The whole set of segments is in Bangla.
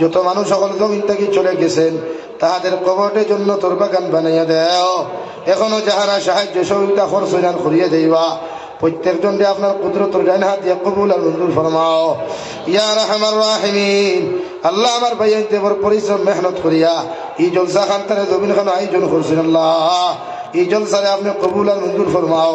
যত মানুষ সকল জমিন থেকে চলে গেছেন, তাহাদের কবটের জন্য তোর বাগান বানাইয়া দেও। এখনও যাহারা সাহায্য সহযোগিতা খরচ করিয়া দেবা প্রত্যেকজন আপনার কুদরতর ডাইন হাত দিয়ে কবুল আর মঞ্জুর ফরমাও। ইয়া রাহমার রাহিমিন, আল্লাহ আমার ভাই দেবর পরিশ্রম, মেহনত করিয়া, এই জলসা খান তারে জমিন খান আয়োজন করছেন আল্লাহ। এই জলসারে আপনি কবুল আর মঞ্জুর ফরমাও।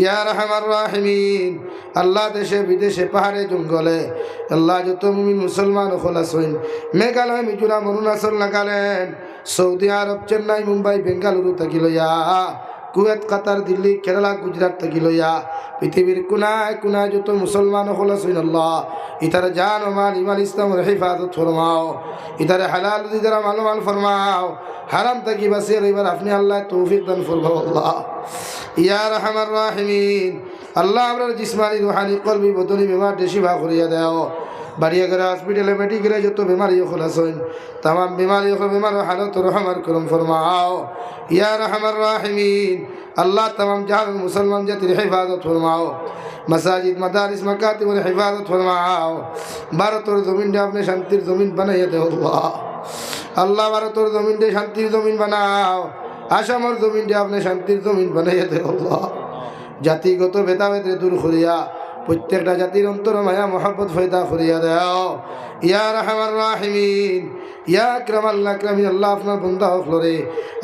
ইয়া রহমান রাহমিন। আল্লাহ দেশে, বিদেশে, পাহাড়ে, জঙ্গলে। আল্লাহ যত মুমিন মুসলমান খোলাস হইন মেঘালয়, মিজোরাম, অরুণাচল, নাগাল্যান্ড, সৌদি আরব, চেন্নাই, মুম্বাই, বেঙ্গালুরু থাকি লইয়া কুয়েত, কাতার, দিল্লি, কেরালা, গুজরাট থাকি লইয়া পৃথিবীর কোনায় কোনায় যত মুসলমান খোলাস হইন আল্লাহ ইতারে জান ও ইমান ইমাল ইসলামের হেফাজত ফরমাও, ইতারে হালাল দিদারা মালমাল ফরমাও, হারাম থাকি বাসিয়ে এবার আপনি আল্লাহ তৌফিক দান ফরমাও আল্লাহ। ইয়া রহমান রাহিমিন, আল্লাহ আমরা জিসমানি, রুহানি, কলবি, বদনি, বেমার শিফা করিয়া দেও। বাড়িয়া করে হসপিটালে মেডিকেলে যত বেমারি খোলাস হইন তাম বেমারি বেমার হালত রহমার করম, ফরমাও। ইয়া রহমান রাহিমিন, আল্লাহ তাম জাহান মুসলমান জাতির হেফাজত ফরমাও। মসাজিদ, মাদারিস মাকাতিবর হেফাজত ফরমাও। ভারতের জমিনটা আপনি শান্তির জমিন বানাইয়া দেও আল্লাহ। ভারতের জমিনটা শান্তির জমিন বানাও। আসামর জমিনটা আপনি শান্তির জমিন বানাইয়া আল্লাহ। জাতিগত ভেদাভেদে দূর করিয়া প্রত্যেকটা জাতির অন্তর মায়া মহব্বত ফয়দা করিয়া দেও। ইয়া রহমান রাহিমিন, ইয়া ক্রম আল্লাহ ক্রমিন আল্লাহ আপনার বন্ধা হকলরে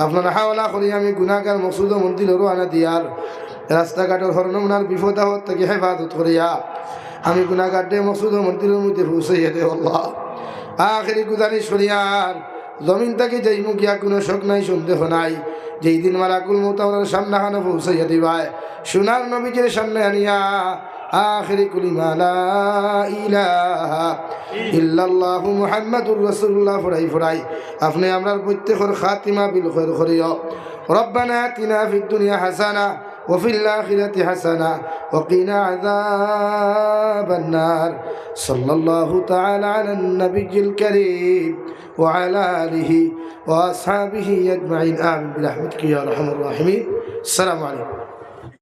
আপনার হাওলা করি আমি গুণাগার মসুদ মন্দিরেরও আনা দিয়ার। রাস্তাঘাটের হরনমনার বিপদ হত থেকে হেফাজত করিয়া আমি গুণাগার মসুদ মন্দিরের মধ্যে পৌঁছাইয়া আল্লাহ। আখেরি গুজারিশ করিয়ার জমিন থেকে যেই মুখিয়া কোনো শোক নাই, সন্দেহ নাই। যেই দিন মালাকুল মত আমার সামনে হানো পৌঁছাইয়া দিবায়। সোনার নবীজির সামনে আনিয়া آخر كلمة لا إله إلا الله محمد رسول الله. فرعي فرعي أفنى أمر بتخر خاتمة بالخير خريو ربنا آتنا في الدنيا حسنة وفي الآخرة حسنة وقنا عذاب النار. صلى الله تعالى على النبي الكريم وعلى آله وأصحابه أجمعين. آمين. برحمتك يا أرحم الراحمين. السلام عليكم.